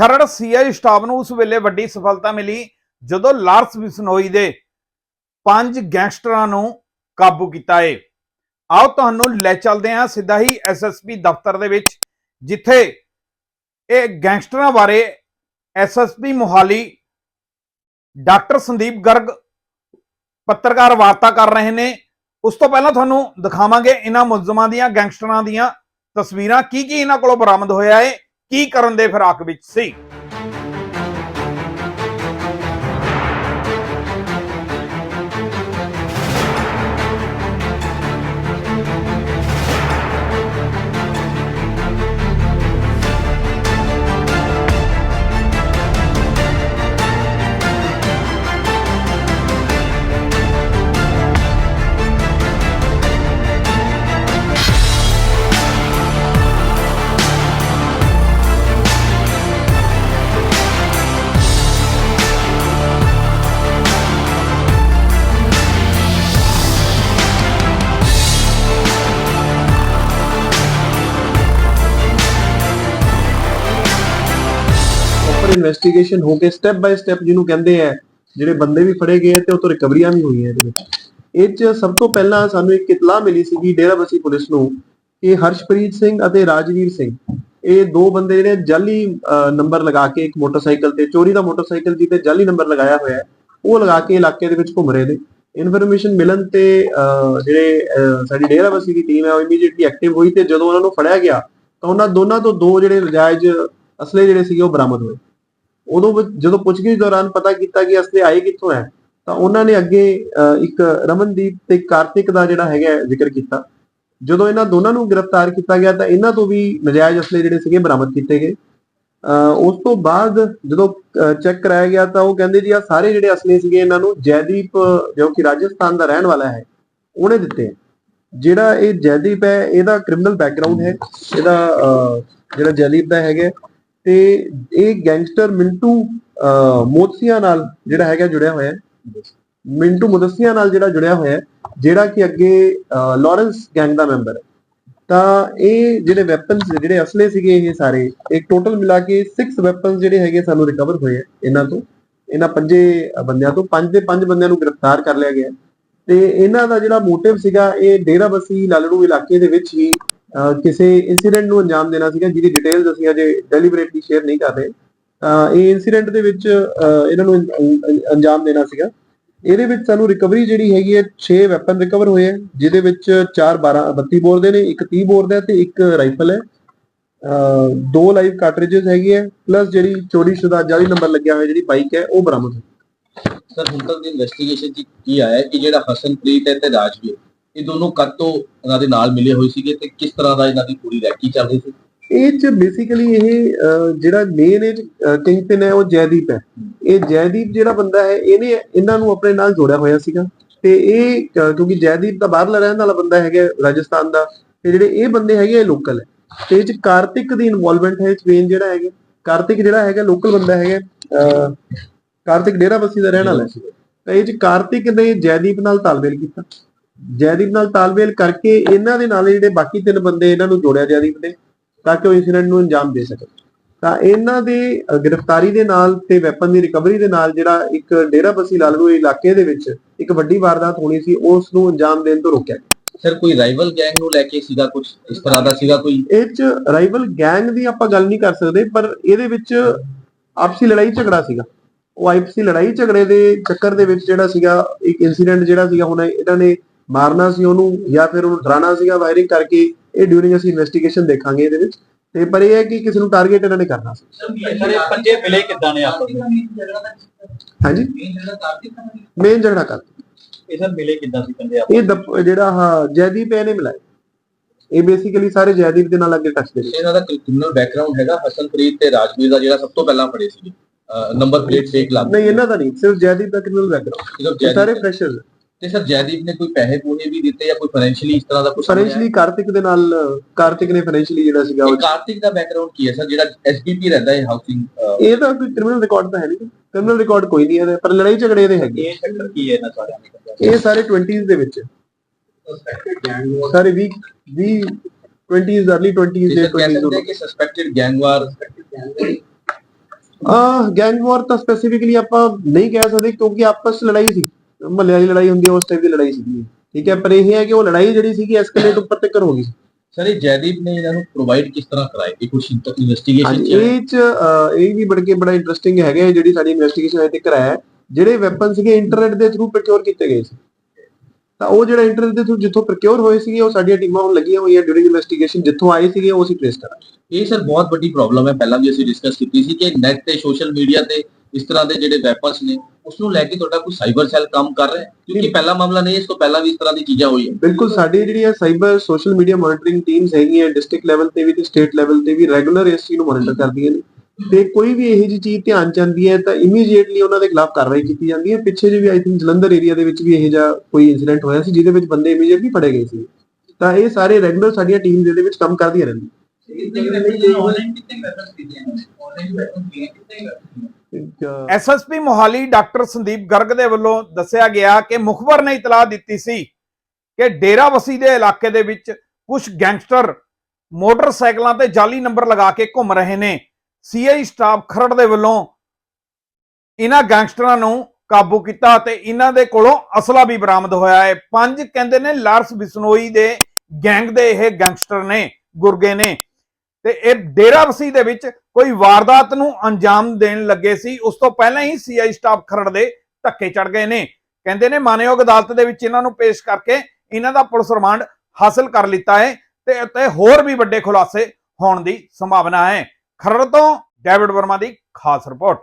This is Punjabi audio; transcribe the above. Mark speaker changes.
Speaker 1: ਖਰੜ ਸੀਆਈ ਸਟਾਫ ਨੂੰ ਉਸ ਵੇਲੇ ਵੱਡੀ ਸਫਲਤਾ ਮਿਲੀ ਜਦੋਂ ਲਾਰਸ ਬਿਸਨੋਈ ਦੇ ਪੰਜ ਗੈਂਗਸਟਰਾਂ ਨੂੰ ਕਾਬੂ ਕੀਤਾ ਏ। ਆਓ ਤੁਹਾਨੂੰ ਲੈ ਚੱਲਦੇ ਹਾਂ ਸਿੱਧਾ ਹੀ ਐਸਐਸਪੀ ਦਫ਼ਤਰ ਦੇ ਵਿੱਚ, ਜਿੱਥੇ ਇਹ ਗੈਂਗਸਟਰਾਂ ਬਾਰੇ ਐਸਐਸਪੀ ਮੋਹਾਲੀ ਡਾਕਟਰ ਸੰਦੀਪ ਗਰਗ ਪੱਤਰਕਾਰ ਵਾਰਤਾ ਕਰ ਰਹੇ ਨੇ। ਉਸ ਤੋਂ ਪਹਿਲਾਂ ਤੁਹਾਨੂੰ ਦਿਖਾਵਾਂਗੇ ਇਹਨਾਂ ਮੁਲਜ਼ਮਾਂ ਦੀਆਂ, ਗੈਂਗਸਟਰਾਂ ਦੀਆਂ ਤਸਵੀਰਾਂ ਕੀ ਕੀ ਇਹਨਾਂ ਕੋਲੋਂ ਬਰਾਮਦ ਹੋਇਆ ਏ। ਕੀ ਕਰਨ ਦੇ ਫਿਰਾਕ ਵਿੱਚ ਸੀ?
Speaker 2: ਇਨਵੈਸਟੀਗੇਸ਼ਨ ਹੋ ਕੇ ਸਟੈਪ ਬਾਈ ਸਟੈਪ ਜਿਹਨੂੰ ਕਹਿੰਦੇ ਆ, ਜਿਹੜੇ ਬੰਦੇ ਵੀ ਫੜੇ ਗਏ ਤੇ ਉਹ ਤੋਂ ਰਿਕਵਰੀਆਂ ਵੀ ਹੋਈਆਂ ਇਹਦੇ ਵਿੱਚ। ਇਹ ਚ ਸਭ ਤੋਂ ਪਹਿਲਾਂ ਸਾਨੂੰ ਇੱਕ ਇਤਲਾਹ ਮਿਲੀ ਸੀਗੀ ਡੇਰਾਬੱਸੀ ਪੁਲਿਸ ਨੂੰ ਕਿ ਹਰਸ਼ਪ੍ਰੀਤ ਸਿੰਘ ਅਤੇ ਰਾਜਵੀਰ ਸਿੰਘ, ਇਹ ਦੋ ਬੰਦੇ ਜਿਹੜੇ ਜਾਲੀ ਨੰਬਰ ਲਗਾ ਕੇ ਇੱਕ ਮੋਟਰਸਾਈਕਲ ਤੇ, ਚੋਰੀ ਦਾ ਮੋਟਰਸਾਈਕਲ ਜਿਹਤੇ ਜਾਲੀ ਨੰਬਰ ਲਗਾਇਆ ਹੋਇਆ ਹੈ, ਉਹ ਲਗਾ ਕੇ ਇਲਾਕੇ ਦੇ ਵਿੱਚ ਘੁੰਮ ਰਹੇ ਨੇ। ਇਨਫੋਰਮੇਸ਼ਨ ਮਿਲਣ ਤੇ ਜਿਹੜੇ ਸਾਡੀ ਡੇਰਾਬੱਸੀ ਦੀ ਟੀਮ ਹੈ, ਉਹ ਇਮੀਡੀਏਟਲੀ ਐਕਟਿਵ ਹੋਈ ਤੇ ਜਦੋਂ ਉਹਨਾਂ ਨੂੰ ਫੜਿਆ ਗਿਆ, ਤਾਂ ਉਹਨਾਂ ਦੋਨਾਂ ਤੋਂ ਦੋ ਜਿਹੜੇ ਨਜਾਇਜ਼ ਅਸਲੇ ਜਿਹੜੇ ਸੀਗੇ ਉਹ ਬਰਾਮਦ ਹੋਏ। ਉਦੋਂ ਜਦੋਂ ਪੁੱਛਗਿੱਛ ਦੌਰਾਨ ਪਤਾ ਕੀਤਾ ਕਿ ਅਸਲੇ ਆਏ ਕਿੱਥੋਂ ਹੈ ਤਾਂ ਉਹਨਾਂ ਨੇ ਅੱਗੇ ਇੱਕ ਰਮਨਦੀਪ ਤੇ ਕਾਰਤਿਕ ਦਾ ਜਿਹੜਾ ਹੈਗਾ ਜ਼ਿਕਰ ਕੀਤਾ। ਜਦੋਂ ਇਹਨਾਂ ਦੋਨਾਂ ਨੂੰ ਗ੍ਰਿਫਤਾਰ ਕੀਤਾ ਗਿਆ ਤਾਂ ਇਹਨਾਂ ਤੋਂ ਵੀ ਨਜਾਇਜ਼ ਅਸਲੇ ਜਿਹੜੇ ਸੀਗੇ ਬਰਾਮਦ ਕੀਤੇ ਗਏ। ਅਹ, ਉਸ ਤੋਂ ਬਾਅਦ ਜਦੋਂ ਚੈੱਕ ਕਰਾਇਆ ਗਿਆ ਤਾਂ ਉਹ ਕਹਿੰਦੇ ਜੀ ਆ ਸਾਰੇ ਜਿਹੜੇ ਅਸਲੇ ਸੀਗੇ ਇਹਨਾਂ ਨੂੰ ਜੈਦੀਪ ਜੋ ਕਿ ਰਾਜਸਥਾਨ ਦਾ ਰਹਿਣ ਵਾਲਾ ਹੈ ਉਹਨੇ ਦਿੱਤੇ ਹੈ। ਜਿਹੜਾ ਇਹ ਜੈਦੀਪ ਹੈ ਇਹਦਾ ਕ੍ਰਿਮੀਨਲ ਬੈਕਗ੍ਰਾਉਂਡ ਹੈ। ਇਹਦਾ ਅਹ, ਜਿਹੜਾ ਜੈਦੀਪ ਦਾ ਹੈਗਾ ਤੇ ਇਹ ਗੈਂਗਸਟਰ ਮਿੰਟੂ ਅਹ, ਨਾਲ ਜਿਹੜਾ ਹੈਗਾ ਜੁੜਿਆ ਹੋਇਆ ਹੈ। ਮਿੰਟੂ ਮੁਦਸੀਆ ਨਾਲ ਜਿਹੜਾ ਜੁੜਿਆ ਹੋਇਆ ਹੈ ਜਿਹੜਾ ਕਿ ਅੱਗੇ ਲਾਰੈਂਸ ਗੈਂਗ ਦਾ ਮੈਂਬਰ ਹੈ। ਤਾਂ ਇਹ ਜਿਹੜੇ ਵੈਪਨਸ ਜਿਹੜੇ ਅਸਲੇ ਸੀਗੇ ਇਹ ਸਾਰੇ ਇੱਕ ਟੋਟਲ ਮਿਲਾ ਕੇ 6 ਵੈਪਨਸ ਜਿਹੜੇ ਹੈਗੇ ਸਾਨੂੰ ਰਿਕਵਰ ਹੋਏ ਆ ਇਹਨਾਂ ਤੋਂ। ਇਹਨਾਂ ਪੰਜੇ ਬੰਦਿਆਂ ਤੋਂ ਪੰਜ ਦੇ ਪੰਜ ਬੰਦਿਆਂ ਨੂੰ ਗ੍ਰਿਫਤਾਰ ਕਰ ਲਿਆ ਗਿਆ ਤੇ ਇਹਨਾਂ ਦਾ ਜਿਹੜਾ ਮੋਟਿਵ ਸੀਗਾ ਇਹ ਡੇਰਾਬੱਸੀ ਲਾਲੜੂ ਇਲਾਕੇ ਦੇ ਵਿੱਚ ਹੀ ਕਿਸੇ ਇਨਸੀਡੈਂਟ ਨੂੰ ਅੰਜਾਮ ਦੇਣਾ ਸੀਗਾ, ਜਿਹਦੀ ਡਿਟੇਲਸ ਅਸੀਂ ਅਜੇ ਡੈਲੀਬਰੇਟਲੀ ਸ਼ੇਅਰ ਨਹੀਂ ਕਰ ਰਹੇ। ਇਹ ਇਨਸੀਡੈਂਟ ਦੇ ਵਿੱਚ ਇਹਨਾਂ ਨੂੰ ਅੰਜਾਮ ਦੇਣਾ ਸੀਗਾ। ਇਹਦੇ ਵਿੱਚ ਸਾਨੂੰ ਰਿਕਵਰੀ ਜਿਹੜੀ ਹੈਗੀ ਹੈ 6 ਵੈਪਨ ਰਿਕਵਰ ਹੋਏ ਹੈ, ਜਿਹਦੇ ਵਿੱਚ 4 12 32 ਬੋਰ ਦੇ ਨੇ, ਇੱਕ 30 ਬੋਰ ਦਾ ਤੇ ਇੱਕ ਰਾਈਫਲ ਹੈ। ਦੋ ਲਾਈਵ ਕਾਰਟ੍ਰਿਜਸ ਹੈਗੀ ਹੈ ਪਲੱਸ ਜਿਹੜੀ ਚੋਰੀ ਸ਼ੁਦਾ ਜਾਲੀ ਨੰਬਰ ਲੱਗਿਆ ਹੋਇਆ, ਜਿਹੜੀ ਬਾਈਕ ਹੈ, ਉਹ ਬਰਾਮਦ ਹੋਈ।
Speaker 3: ਸਰ ਹੁਣ ਤੱਕ ਦੀ ਇਨਵੈਸਟੀਗੇਸ਼ਨ 'ਚ ਕੀ ਆਇਆ ਕਿ ਜਿਹੜਾ ਹਸਨਪ੍ਰੀਤ ਹੈ ਤੇ ਰਾਜਵੀਰ? ਇਹ ਦੋਨੋਂ ਕਦ ਤੋਂ ਇਹਨਾਂ ਦੇ ਨਾਲ ਮਿਲੇ ਹੋਏ ਸੀਗੇ ਤੇ ਕਿਸ ਤਰ੍ਹਾਂ ਦਾ ਇਹਨਾਂ ਦੀ ਪੂਰੀ ਰੈਕੀ ਚੱਲ ਰਹੀ ਸੀ?
Speaker 2: ਇਹ ਚ ਬੇਸਿਕਲੀ ਇਹ ਜਿਹੜਾ ਮੇਨ ਇਹ ਕਿੰਗ ਪਿਨ ਹੈ ਉਹ ਜੈਦੀਪ ਹੈ। ਇਹ ਜੈਦੀਪ ਜਿਹੜਾ ਬੰਦਾ ਹੈ ਇਹਨੇ ਇਹਨਾਂ ਨੂੰ ਆਪਣੇ ਨਾਲ ਜੋੜਿਆ ਹੋਇਆ ਸੀਗਾ। ਤੇ ਇਹ ਕਿਉਂਕਿ ਜੈਦੀਪ ਦਾ ਬਾਹਰਲਾ ਰਹਿਣ ਵਾਲਾ ਬੰਦਾ ਹੈਗਾ ਰਾਜਸਥਾਨ ਦਾ ਤੇ ਜਿਹੜੇ ਇਹ ਬੰਦੇ ਹੈਗੇ ਇਹ ਲੋਕਲ ਹੈ। ਤੇ ਇਹ ਚ ਕਾਰਤਿਕ ਦੀ ਇਨਵੋਲਵਮੈਂਟ ਹੈ ਮੇਨ ਜਿਹੜਾ ਹੈਗਾ। ਕਾਰਤਿਕ ਜਿਹੜਾ ਹੈਗਾ ਲੋਕਲ ਬੰਦਾ ਹੈਗਾ ਕਾਰਤਿਕ ਡੇਰਾਬੱਸੀ ਦਾ ਰਹਿਣ ਵਾਲਾ ਹੈ। ਤਾਂ ਇਹ ਚ ਕਾਰਤਿਕ ਨੇ ਜੈਦੀਪ ਨਾਲ ਤਾਲਮੇਲ ਕੀਤਾ। ਜੈਦੀਪ ਨਾਲ ਤਾਲਮੇਲ ਕਰਕੇ ਇਹਨਾਂ ਦੇ ਨਾਲ ਜਿਹੜੇ ਬਾਕੀ ਤਿੰਨ ਬੰਦੇ ਇਹਨਾਂ ਨੂੰ ਜੋੜਿਆ ਜੈਦੀਪ ਨੇ ਤਾਂ ਕਿ ਉਹ ਇਨਸੀਡੈਂਟ ਨੂੰ ਅੰਜਾਮ ਦੇ ਸਕਣ। ਤਾਂ ਇਹਨਾਂ ਦੇ ਗ੍ਰਿਫਤਾਰੀ ਦੇ ਨਾਲ ਤੇ ਵੈਪਨ ਦੀ ਰਿਕਵਰੀ ਦੇ ਨਾਲ ਜਿਹੜਾ ਇੱਕ ਡੇਰਾਬੱਸੀ ਲਾਲੜੂ ਇਲਾਕੇ ਦੇ ਵਿੱਚ ਇੱਕ ਵੱਡੀ ਵਾਰਦਾਤ ਹੋਣੀ ਸੀ ਉਸ ਨੂੰ ਅੰਜਾਮ ਦੇਣ ਤੋਂ ਰੋਕਿਆ ਗਿਆ।
Speaker 3: ਸਰ ਕੋਈ ਰਾਈਵਲ ਗੈਂਗ ਨੂੰ ਲੈ ਕੇ ਸੀਗਾ ਕੁਝ ਇਸ ਤਰ੍ਹਾਂ ਦਾ ਸੀਗਾ ਕੋਈ?
Speaker 2: ਇਹ ਚ ਰਾਈਵਲ ਗੈਂਗ ਦੀ ਆਪਾਂ ਗੱਲ ਨਹੀਂ ਕਰ ਸਕਦੇ ਪਰ ਇਹਦੇ ਵਿੱਚ ਆਪਸੀ ਲੜਾਈ ਝਗੜਾ ਸੀਗਾ। ਉਹ ਆਪਸੀ ਲੜਾਈ ਝਗੜੇ ਦੇ ਚੱਕਰ ਦੇ ਵਿੱਚ ਜਿਹੜਾ ਸੀਗਾ ਇੱਕ ਇਨਸੀਡੈਂਟ ਜਿਹੜਾ ਸੀਗਾ ਹੁਣ ਇਹਨਾਂ ਨੇ ਮਾਰਨਾ ਸੀ ਉਹਨੂੰ ਜਾਂ ਫਿਰ ਉਹਨੂੰ ਡਰਾਉਣਾ ਸੀਗਾ ਵਾਇਰਿੰਗ ਕਰਕੇ ਇਹ ਡਿਊਰਿੰਗ ਅਸੀਂ ਇਨਵੈਸਟੀਗੇਸ਼ਨ ਦੇਖਾਂਗੇ ਇਹਦੇ ਵਿੱਚ। ਤੇ ਪਰ ਇਹ ਹੈ ਕਿ ਕਿਸੇ ਨੂੰ ਟਾਰਗੇਟ ਇਹਨਾਂ ਨੇ ਕਰਨਾ ਸੀ।
Speaker 4: ਸਾਰੇ ਪੰਜੇ ਮਿਲੇ ਕਿੱਦਾਂ ਨੇ ਆਪਸ
Speaker 2: ਹਾਂਜੀ? ਮੇਨ ਝਗੜਾ ਕਰ
Speaker 4: ਇਹ ਸਰ ਮਿਲੇ ਕਿੱਦਾਂ ਸੀ ਪੰਜੇ
Speaker 2: ਇਹ ਦਪ- ਜਿਹੜਾ ਹਾਂ ਜੈਦੀਪ ਇਹਨੇ ਮਿਲਾਇਆ। ਇਹ ਬੇਸਿਕਲੀ ਸਾਰੇ ਜੈਦੀਪ ਦੇ ਨਾਲ ਅੱਗੇ ਟੱਚ ਦੇ ਨੇ।
Speaker 3: ਇਹਨਾਂ ਦਾ ਕ੍ਰਿਮੀਨਲ ਬੈਕਗ੍ਰਾਉਂਡ ਹੈਗਾ ਹਸਨਪ੍ਰੀਤ ਤੇ ਰਾਜਵੀਰ ਦਾ ਜਿਹੜਾ ਸਭ ਤੋਂ ਪਹਿਲਾਂ ਫੜੇ ਸੀਗੇ ਨੰਬਰ ਪਲੇਟ ਫੇਕ ਲੱਗ
Speaker 2: ਨਹੀਂ ਇਹਨਾਂ ਦਾ ਨਹੀਂ ਸਿਰਫ ਜੈਦੀਪ ਦਾ ਕ੍ਰਿਮੀਨਲ ਬੈਕਗ੍ਰਾਉਂਡ ਇਹ ਸਾਰੇ
Speaker 3: ਜੈਦੀਪ
Speaker 2: ਫਰੈਸ਼ਰਸ
Speaker 3: ਤੇ ਸਰ ਜੈਦੀਪ ਨੇ ਕੋਈ ਪੈਸੇ ਪੂਸੇ ਵੀ ਦਿੱਤੇ ਜਾਂ ਕੋਈ ਫਾਈਨੈਂਸ਼ੀਅਲੀ ਇਸ ਤਰ੍ਹਾਂ ਦਾ ਕੁਝ
Speaker 2: ਫਾਈਨੈਂਸ਼ਲੀ ਕਾਰਤਿਕ ਦੇ ਨਾਲ ਕਾਰਤਿਕ ਨੇ ਫਾਈਨੈਂਸ਼ਲੀ ਜਿਹੜਾ ਸੀਗਾ ਉਹ
Speaker 3: ਕਾਰਤਿਕ ਦਾ ਬੈਕਗ੍ਰਾਉਂਡ ਕੀ ਹੈ ਸਰ? ਜਿਹੜਾ ਐਸਪੀਪੀ ਰਹਿੰਦਾ ਹੈ ਹਾਊਸਿੰਗ
Speaker 2: ਇਹ ਤਾਂ ਕੋਈ ਕ੍ਰਿਮੀਨਲ ਰਿਕਾਰਡ ਤਾਂ ਹੈ ਨਹੀਂ। ਕ੍ਰਿਮੀਨਲ ਰਿਕਾਰਡ ਕੋਈ ਨਹੀਂ ਹੈ ਪਰ ਲੜਾਈ ਝਗੜੇ ਦੇ ਹੈਗੇ।
Speaker 4: ਇਹ ਚੱਕਰ ਕੀ ਹੈ ਇਹਨਾਂ ਸਾਰਿਆਂ ਦੇ
Speaker 2: ਇਹ ਸਾਰੇ 20s ਦੇ ਵਿੱਚ। ਸਾਰੇ 20 20 20s अर्ਲੀ 20s ਦੇ
Speaker 3: ਕਹਿ
Speaker 2: 20s
Speaker 3: ਸਕਦੇ
Speaker 2: ਦੇ
Speaker 3: ਹਾਂ ਕਿ ਸਸਪੈਕਟਡ ਗੈਂਗਵਾਰ
Speaker 2: ਆ ਗੈਂਗ ਵਾਰ ਤਾਂ ਸਪੈਸੀਫਿਕਲੀ ਆਪਾਂ ਨਹੀਂ ਕਹਿ ਸਕਦੇ ਕਿਉਂਕਿ ਆਪਸ ਲੜਾਈ ਸੀ। ਮਹੱਲੇ ਵਾਲੀ ਲੜਾਈ ਹੁੰਦੀ ਹੈ ਉਸ ਟਾਈਪ ਦੀ ਲੜਾਈ ਸੀ ਠੀਕ ਹੈ ਪਰ ਇਹ ਹੈ ਕਿ ਉਹ ਲੜਾਈ ਜਿਹੜੀ ਸੀਗੀ ਐਸਕੇਲੇਟ ਉੱਪਰ ਤੱਕ ਹੋ ਗਈ।
Speaker 3: ਸਰ ਇਹ ਜੈਦੀਪ ਨੇ ਇਹਨਾਂ ਨੂੰ ਪ੍ਰੋਵਾਈਡ ਕਿਸ ਤਰ੍ਹਾਂ ਕਰਾਇਆ? ਇਹ ਕੁਝ ਇਨਵੈਸਟੀਗੇਸ਼ਨ ਚ ਹੈ?
Speaker 2: ਇਹ ਚ ਇਹ ਵੀ ਬੜ ਕੇ ਬੜਾ ਇੰਟਰਸਟਿੰਗ ਹੈਗਾ ਹੈ ਜਿਹੜੀ ਸਾਡੀ ਇਨਵੈਸਟੀਗੇਸ਼ਨ ਅਜੇ ਤੱਕ ਹੈ ਜਿਹੜੇ ਵੈਪਨ ਸੀਗੇ ਇੰਟਰਨੈਟ ਦੇ ਥਰੂ ਪ੍ਰੋਕਿਉਰ ਕੀਤੇ ਗਏ ਸੀ। ਤਾਂ ਉਹ ਜਿਹੜਾ ਇੰਟਰਨੈਟ ਦੇ ਥਰੂ ਜਿੱਥੋਂ ਪ੍ਰੋਕਿਉਰ ਹੋਏ ਸੀਗੇ ਉਹ ਸਾਡੀਆਂ ਟੀਮਾਂ ਹੁਣ ਲੱਗੀਆਂ ਹੋਈਆਂ ਡਿਊਰਿੰਗ ਇਨਵੈਸਟੀਗੇਸ਼ਨ ਜਿੱਥੋਂ ਆਏ ਸੀਗੇ ਉਹ ਅਸੀਂ ਟ੍ਰੇਸ ਕਰਾਂਗੇ।
Speaker 3: ਇਹ ਸਰ ਬਹੁਤ ਵੱਡੀ ਪ੍ਰੋਬਲਮ ਹੈ। ਪਹਿਲਾਂ ਵੀ ਅਸੀਂ ਡਿਸਕਸ ਕੀਤੀ ਸੀ ਕਿ ਨੈਟ ਤੇ ਸੋਸ਼ਲ ਮੀਡੀਆ ਤੇ ਇਸ ਤਰ੍ਹਾਂ ਦੇ ਜਿਹੜੇ ਵੈਪਨਸ ਨੇ ਉਸ ਨੂੰ ਲੈ ਕੇ ਤੁਹਾਡਾ ਕੋਈ ਸਾਈਬਰ ਸੈੱਲ ਕੰਮ ਕਰ ਰਿਹਾ ਹੈ? ਕਿਉਂਕਿ ਪਹਿਲਾ ਮਾਮਲਾ ਨਹੀਂ ਇਸ ਤੋਂ ਪਹਿਲਾਂ ਵੀ ਇਸ ਤਰ੍ਹਾਂ ਦੀ ਚੀਜ਼ਾਂ ਹੋਈਆਂ।
Speaker 2: ਬਿਲਕੁਲ ਸਾਡੀ ਜਿਹੜੀਆਂ cyber social media monitoring teams ਹੈਗੀਆਂ ਡਿਸਟ੍ਰਿਕਟ ਲੈਵਲ ਤੇ ਵੀ ਤੇ ਸਟੇਟ ਲੈਵਲ ਤੇ ਵੀ ਰੈਗੂਲਰ ਇਸ ਚੀਜ਼ ਨੂੰ ਮੋਨੀਟਰ ਕਰਦੀਆਂ ਨੇ। ਤੇ ਕੋਈ ਵੀ ਇਹੋ ਜਿਹੀ ਚੀਜ਼ ਧਿਆਨ ਚ ਆਉਂਦੀ ਹੈ ਤਾਂ ਇਮੀਡੀਏਟਲੀ ਉਹਨਾਂ ਦੇ ਖਿਲਾਫ ਕਾਰਵਾਈ ਕੀਤੀ ਜਾਂਦੀ ਹੈ। ਪਿੱਛੇ ਜਿਹੇ ਵੀ ਆਈ ਥਿੰਕ ਜਲੰਧਰ ਏਰੀਆ ਦੇ ਵਿੱਚ ਵੀ ਇਹੋ ਜਿਹਾ ਕੋਈ ਇਨਸੀਡੈਂਟ ਹੋਇਆ ਸੀ ਜਿਹਦੇ ਵਿੱਚ ਬੰਦੇ ਇਮੀਡੀਏਟਲੀ ਫੜੇ ਗਏ ਸੀ। ਤਾਂ ਇਹ ਸਾਰੇ ਰੈਗੂਲਰ ਸਾਡੀਆਂ ਟੀਮ ਦੇ ਵਿੱਚ ਕੰਮ ਕਰਦੀਆਂ ਰਹਿੰਦੀਆਂ।
Speaker 1: ਐਸਐਸਪੀ ਮੋਹਾਲੀ ਡਾਕਟਰ ਸੰਦੀਪ ਗਰਗ ਦੇ ਵੱਲੋਂ ਦੱਸਿਆ ਗਿਆ ਕਿ ਮੁਖਬਰ ਨੇ ਇਤਲਾਹ ਦਿੱਤੀ ਸੀ ਕਿ ਡੇਰਾਬੱਸੀ ਦੇ ਇਲਾਕੇ ਦੇ ਵਿੱਚ ਕੁਝ ਗੈਂਗਸਟਰ ਮੋਟਰਸਾਈਕਲਾਂ ਤੇ ਜਾਲੀ ਨੰਬਰ ਲਗਾ ਕੇ ਘੁੰਮ ਰਹੇ ਨੇ ਸੀਆਈ ਸਟਾਫ ਖਰੜ ਦੇ ਵੱਲੋਂ ਇਹਨਾਂ ਗੈਂਗਸਟਰਾਂ ਨੂੰ ਕਾਬੂ ਕੀਤਾ ਤੇ ਇਹਨਾਂ ਦੇ ਕੋਲੋਂ ਅਸਲਾ ਵੀ ਬਰਾਮਦ ਹੋਇਆ ਹੈ ਪੰਜ ਕਹਿੰਦੇ ਨੇ ਲਾਰਸ ਬਿਸਨੋਈ ਦੇ ਗੈਂਗ ਦੇ ਇਹ ਗੈਂਗਸਟਰ ਨੇ ਗੁਰਗੇ ਨੇ ਤੇ ਇਹ ਡੇਰਾਬੱਸੀ ਦੇ ਵਿੱਚ ਕੋਈ ਵਾਰਦਾਤ ਨੂੰ ਅੰਜਾਮ ਦੇਣ ਲੱਗੇ ਸੀ। ਉਸ ਤੋਂ ਪਹਿਲਾਂ ਹੀ ਸੀਆਈ ਸਟਾਫ ਖਰੜ ਦੇ ਧੱਕੇ ਚੜ ਗਏ ਨੇ। ਕਹਿੰਦੇ ਨੇ ਮਾਨਯੋਗ ਅਦਾਲਤ ਦੇ ਵਿੱਚ ਇਹਨਾਂ ਨੂੰ ਪੇਸ਼ ਕਰਕੇ ਇਹਨਾਂ ਦਾ ਪੁਲਿਸ ਰਿਮਾਂਡ ਹਾਸਲ ਕਰ ਲਿੱਤਾ ਹੈ ਤੇ ਅਤੇ ਹੋਰ ਵੀ ਵੱਡੇ ਖੁਲਾਸੇ ਹੋਣ ਦੀ ਸੰਭਾਵਨਾ ਹੈ। ਖਰੜ ਤੋਂ ਡੇਵਿਡ ਵਰਮਾ ਦੀ ਖਾਸ ਰਿਪੋਰਟ।